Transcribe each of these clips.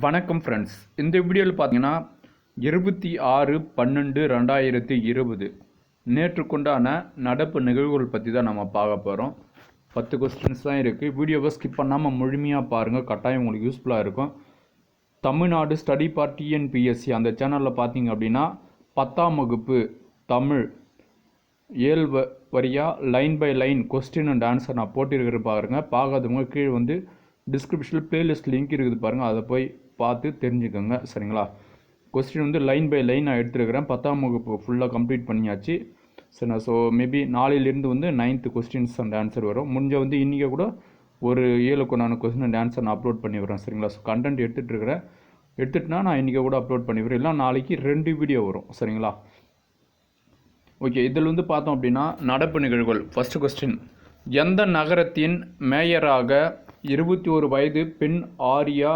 வணக்கம் ஃப்ரெண்ட்ஸ் இந்த வீடியோவில் பார்த்தீங்கன்னா இருபத்தி ஆறு பன்னெண்டு ரெண்டாயிரத்தி இருபது நேற்றுக்குண்டான நடப்பு நிகழ்வுகள் பற்றி தான் நம்ம பார்க்க போகிறோம் பத்து கொஸ்டின்ஸ் தான் இருக்குது வீடியோவை ஸ்கிப் பண்ணாமல் முழுமையாக பாருங்கள் கட்டாயம் உங்களுக்கு யூஸ்ஃபுல்லாக இருக்கும். தமிழ்நாடு ஸ்டடி பார்ட் டிஎன்பிஎஸ்சி அந்த சேனலில் பார்த்தீங்க அப்படின்னா பத்தாம் வகுப்பு தமிழ் ஏழு வ வரியாக line by line question and answer நான் போட்டிருக்கிற பாருங்கள் பார்க்காதவங்க கீழே வந்து டிஸ்கிரிப்ஷனில் பிளேலிஸ்ட் லிங்க் இருக்குது பாருங்கள் அதை போய் பார்த்து தெரிஞ்சுக்கோங்க. சரிங்களா? கொஸ்டின் வந்து லைன் பை லைன் நான் எடுத்துருக்கிறேன். பத்தாம் வகுப்பு ஃபுல்லாக கம்ப்ளீட் பண்ணியாச்சு. சரிண்ணா ஸோ மேபி நாளையிலேருந்து வந்து நைன்த்து கொஸ்டின்ஸ் அந்த ஆன்சர் வரும். முடிஞ்ச வந்து இன்றைக்கி கூட ஒரு ஏழுக்கு நான் கொஸ்டின் அந்த ஆன்சர் நான் அப்லோட் பண்ணி வரேன் சரிங்களா? ஸோ கண்டென்ட் எடுத்துகிட்டு இருக்கிறேன் எடுத்துட்டுனா நான் இன்றைக்கி கூட அப்லோட் பண்ணி வரேன் இல்லை நாளைக்கு ரெண்டு வீடியோ வரும். சரிங்களா? ஓகே இதில் வந்து பார்த்தோம் அப்படின்னா நடப்பு நிகழ்வுகள். ஃபஸ்ட்டு கொஸ்டின் எந்த நகரத்தின் மேயராக இருபத்தி ஒரு வயது பெண் ஆர்யா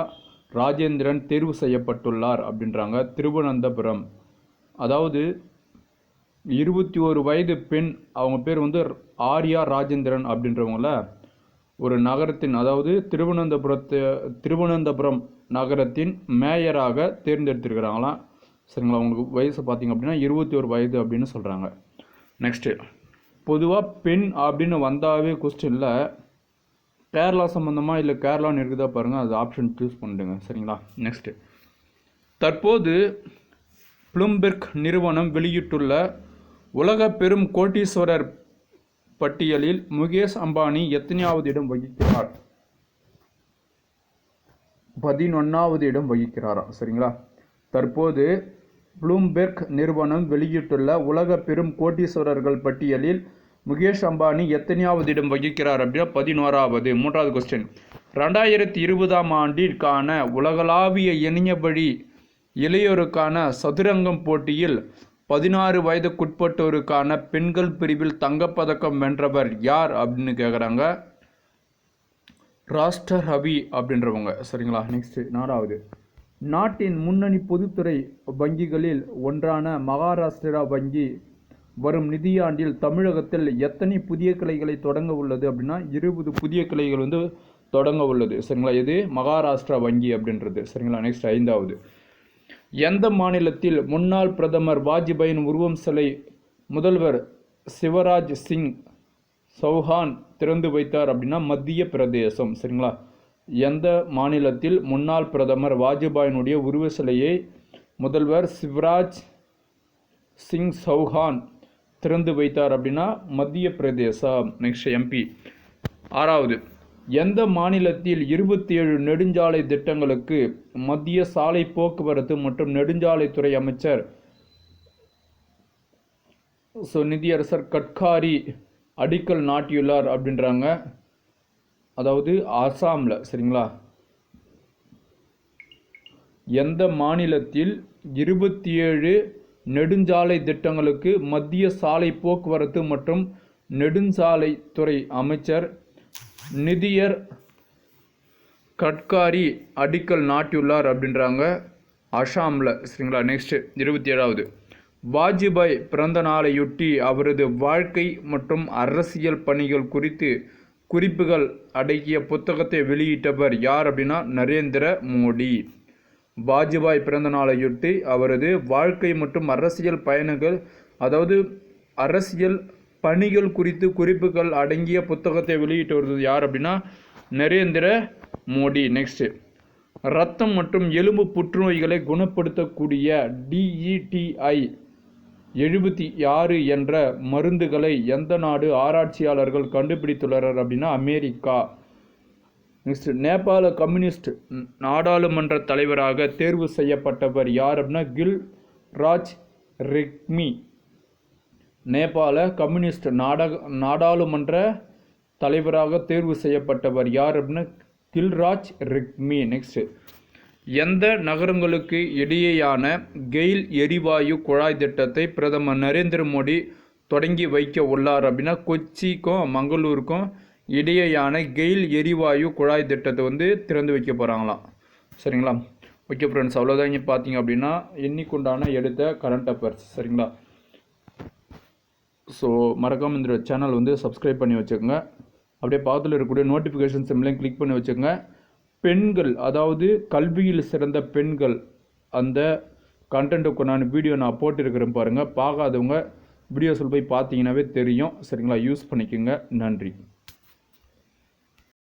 ராஜேந்திரன் தேர்வு செய்யப்பட்டுள்ளார் அப்படின்றாங்க திருவனந்தபுரம். அதாவது இருபத்தி ஒரு வயது பெண் அவங்க பேர் வந்து ஆர்யா ராஜேந்திரன் அப்படின்றவங்கள ஒரு நகரத்தின் அதாவது திருவனந்தபுரத்து திருவனந்தபுரம் நகரத்தின் மேயராக தேர்ந்தெடுத்திருக்கிறாங்களாம் சரிங்களா அவங்களுக்கு வயசு பார்த்திங்க அப்படின்னா இருபத்தி ஒரு வயது அப்படின்னு சொல்கிறாங்க நெக்ஸ்ட்டு பொதுவாக பெண் அப்படின்னு வந்தாவே கொஸ்டினில் கேரளா சம்மந்தமாக இல்லை கேரளான்னு இருக்குதா பாருங்கள் அது ஆப்ஷன் சூஸ் பண்ணிடுங்க சரிங்களா? நெக்ஸ்ட்டு தற்போது ப்ளூம்பெர்க் நிறுவனம் வெளியிட்டுள்ள உலக பெரும் கோட்டீஸ்வரர் பட்டியலில் முகேஷ் அம்பானி எத்தனையாவது இடம் வகிக்கிறார்? பதினொன்றாவது இடம் வகிக்கிறாராம் சரிங்களா? தற்போது ப்ளூம்பெர்க் நிறுவனம் வெளியிட்டுள்ள உலக பெரும் கோட்டீஸ்வரர்கள் பட்டியலில் முகேஷ் அம்பானி எத்தனையாவது இடம் வகிக்கிறார் அப்படின்னா பதினோராவது மூன்றாவது கொஸ்டின் ரெண்டாயிரத்தி இருபதாம் ஆண்டிற்கான உலகளாவிய இணையபடி இளையோருக்கான சதுரங்கம் போட்டியில் பதினாறு வயதுக்குட்பட்டோருக்கான பெண்கள் பிரிவில் தங்கப்பதக்கம் வென்றவர் யார் அப்படின்னு கேட்குறாங்க ராஷ்டர் ஹவி அப்படின்றவங்க. சரிங்களா? நெக்ஸ்ட் நாலாவது. நாட்டின் முன்னணி பொதுத்துறை வங்கிகளில் ஒன்றான மகாராஷ்டிரா வங்கி வரும் நிதியாண்டில் தமிழகத்தில் எத்தனை புதிய கிளைகளை தொடங்க உள்ளது அப்படின்னா இருபது புதிய கிளைகள் வந்து தொடங்க உள்ளது. சரிங்களா? இது மகாராஷ்டிரா வங்கி அப்படின்றது. சரிங்களா? நெக்ஸ்ட் ஐந்தாவது. எந்த மாநிலத்தில் முன்னாள் பிரதமர் வாஜ்பாயின் உருவம் சிலை முதல்வர் சிவராஜ் சிங் சௌஹான் திறந்து வைத்தார் அப்படின்னா மத்திய பிரதேசம். சரிங்களா? எந்த மாநிலத்தில் முன்னாள் பிரதமர் வாஜ்பாயினுடைய உருவ சிலையை முதல்வர் சிவராஜ் சிங் சௌஹான் திறந்து வைத்தார் அப்படின்னா மத்திய பிரதேசம் நெக்ஸ்ட் எம்பி ஆறாவது எந்த மாநிலத்தில் இருபத்தி ஏழு நெடுஞ்சாலை திட்டங்களுக்கு மத்திய சாலை போக்குவரத்து மற்றும் நெடுஞ்சாலைத்துறை அமைச்சர் ஸோ நிதியரசர் கட்காரி அடிக்கல் நாட்டியுள்ளார் அப்படின்றாங்க. அதாவது அசாமில் சரிங்களா? எந்த மாநிலத்தில் இருபத்தி ஏழு நெடுஞ்சாலை திட்டங்களுக்கு மத்திய சாலை போக்குவரத்து மற்றும் நெடுஞ்சாலை துறை அமைச்சர் நிதியர் கட்காரி அடிக்கல் நாட்டியுள்ளார் அப்படின்றாங்க. அசாமில் சரிங்களா? நெக்ஸ்ட்டு இருபத்தி ஏழாவது வாஜ்பாய் பிறந்த நாளையொட்டி அவரது வாழ்க்கை மற்றும் அரசியல் பணிகள் குறித்து குறிப்புகள் அடங்கிய புத்தகத்தை வெளியிட்டவர் யார் அப்படின்னா நரேந்திர மோடி. வாஜ்பாய் பிறந்த நாளையொட்டி அவரது வாழ்க்கை மற்றும் அரசியல் பயணங்கள் அதாவது அரசியல் பணிகள் குறித்து குறிப்புகள் அடங்கிய புத்தகத்தை வெளியிட்டு யார் அப்படின்னா நரேந்திர மோடி. நெக்ஸ்ட்டு ரத்தம் மற்றும் எலும்பு புற்றுநோய்களை குணப்படுத்தக்கூடிய டிஇடிஐ எழுபத்தி ஆறு என்ற மருந்துகளை எந்த நாடு ஆராய்ச்சியாளர்கள் கண்டுபிடித்துள்ளனர் அப்படின்னா அமெரிக்கா. நெக்ஸ்ட் நேபாள கம்யூனிஸ்ட் நாடாளுமன்ற தலைவராக தேர்வு செய்யப்பட்டவர் யார் அப்படின்னா கில் ராஜ் ரிக்மி நேபாள கம்யூனிஸ்ட் நாடக நாடாளுமன்ற தலைவராக தேர்வு செய்யப்பட்டவர் யார் அப்படின்னா கில்ராஜ் ரிக்மி நெக்ஸ்ட் எந்த நகரங்களுக்கு இடையேயான கெயில் எரிவாயு குழாய் திட்டத்தை பிரதமர் நரேந்திர மோடி தொடங்கி வைக்க உள்ளார் அப்படின்னா கொச்சிக்கும் மங்களூருக்கும் இடையேயான கெயில் எரிவாயு குழாய் திட்டத்தை வந்து திறந்து வைக்க போகிறாங்களாம் சரிங்களா? ஓகே ஃப்ரெண்ட்ஸ் அவ்வளோதான் இங்கே பார்த்தீங்க அப்படின்னா எண்ணிக்குண்டான எடுத்த கரண்ட் அஃபேர்ஸ் சரிங்களா? ஸோ மறக்காமல் இந்த சேனல் வந்து சப்ஸ்கிரைப் பண்ணி வச்சுக்கோங்க. அப்படியே பக்கத்தில் இருக்கக்கூடிய நோட்டிஃபிகேஷன் சிம்லையும் கிளிக் பண்ணி வச்சுக்கோங்க. பெண்கள் அதாவது கல்வியில் சிறந்த பெண்கள் அந்த கண்டென்ட்டுக்கு நான் வீடியோ நான் போட்டிருக்கிறேன் பாருங்கள் பார்க்காதவங்க வீடியோஸில் போய் பார்த்தீங்கன்னாவே தெரியும். சரிங்களா? யூஸ் பண்ணிக்கோங்க. நன்றி.